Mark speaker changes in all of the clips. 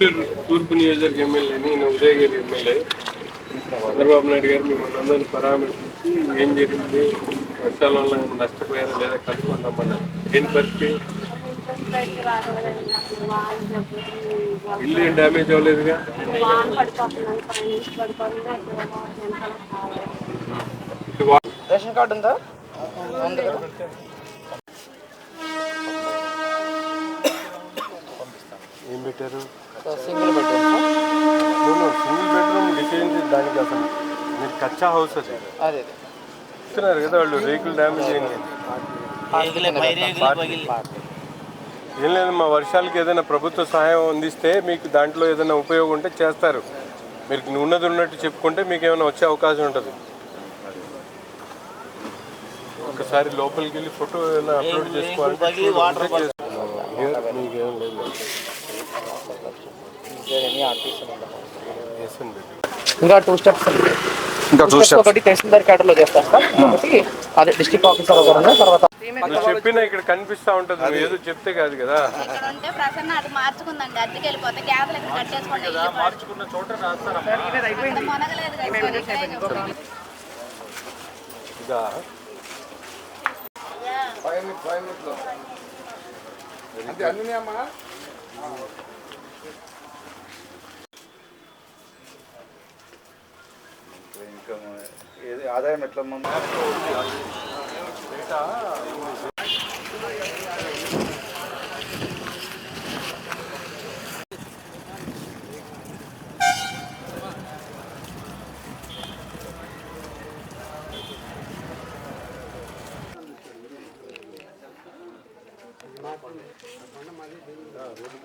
Speaker 1: గుంటూరు తూర్పు నియోజకవర్గ ఎమ్మెల్యేని నేను ఉదయగిరి ఎమ్మెల్యే. చంద్రబాబు నాయుడు గారు మిమ్మల్ని అందరినీ పరామర్శించి ఏం జరిగింది? వర్షాల వల్ల నష్టపోయారా లేదా కనుక్కుంటామన్నారు ఏంటి పరిస్థితి? ఇల్లు ఏం డ్యామేజ్ అవ్వలేదుగా?
Speaker 2: రేషన్ కార్డు ఉందా ఉంది కదా
Speaker 1: ఏం పెట్టారు.
Speaker 2: Single bedroom
Speaker 1: single bedroom design దానికి అసలు. మీరు కచ్చా హౌస్ అది.
Speaker 2: అదే
Speaker 1: ఇస్తున్నారు కదా వాళ్ళు రేకులు డ్యామేజ్ అయింది ఏం లేదు మా వర్షాలకి ఏదైనా ప్రభుత్వ సహాయం అందిస్తే మీకు దాంట్లో ఏదైనా ఉపయోగం ఉంటే చేస్తారు. మీరు ఉన్నది ఉన్నట్టు చెప్పుకుంటే మీకు ఏమైనా వచ్చే అవకాశం ఉంటుంది. ఒకసారి లోపలికి వెళ్ళి ఫోటో అప్లోడ్ చేసుకోవాలంటే
Speaker 2: ఇంకా టూ స్టెప్స్
Speaker 3: ఇంకా
Speaker 2: టూ స్టెప్స్ ఒకటి తహసీల్దార్ క్యాడర్లో చేస్తారు సార్ ఒకటి అదే డిస్ట్రిక్ట్ ఆఫీసర్ ఒకరు. తర్వాత
Speaker 1: చెప్పినా ఇక్కడ కనిపిస్తా ఉంటుంది. ఏదో చెప్తే కాదు కదా.
Speaker 4: ఉంటే ప్రసన్న అది మార్చుకుందండి. అద్దెకి వెళ్ళిపోతే గ్యాదలు ఇక్కడ కట్టేసుకోండి మార్చుకున్న చోట మొనగలేదు కదా ఇక్కడే చెప్పండి.
Speaker 1: ఇదా?
Speaker 3: అంటే అన్ని అమ్మా ఏది ఆదాయం ఎట్లా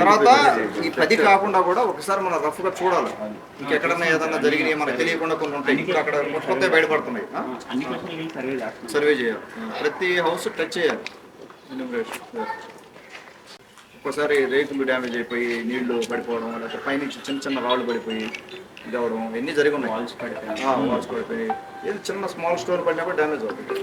Speaker 5: తర్వాత ఈ పది కాకుండా కూడా ఒకసారి మనం రఫ్గా చూడాలి. ఇంకెక్కడన్నా ఏదన్నా జరిగినాయి మనకు తెలియకుండా కొన్ని ఉంటాయి. ఇంకా అక్కడ కొత్త బయటపడుతున్నాయి? సర్వే చేయాలి. ప్రతి హౌస్ టచ్ చేయాలి. ఒక్కోసారి రేకులు డ్యామేజ్ అయిపోయి నీళ్ళు పడిపోవడం లేకపోతే పైనుంచి చిన్న చిన్న రాళ్ళు పడిపోయి ఇది అవడం ఇవన్నీ జరిగి ఉన్నాయి. వాల్స్ పడిపోయి. ఏది చిన్న స్మాల్ స్టోర్ పడినా కూడా డ్యామేజ్ అవుతుంది.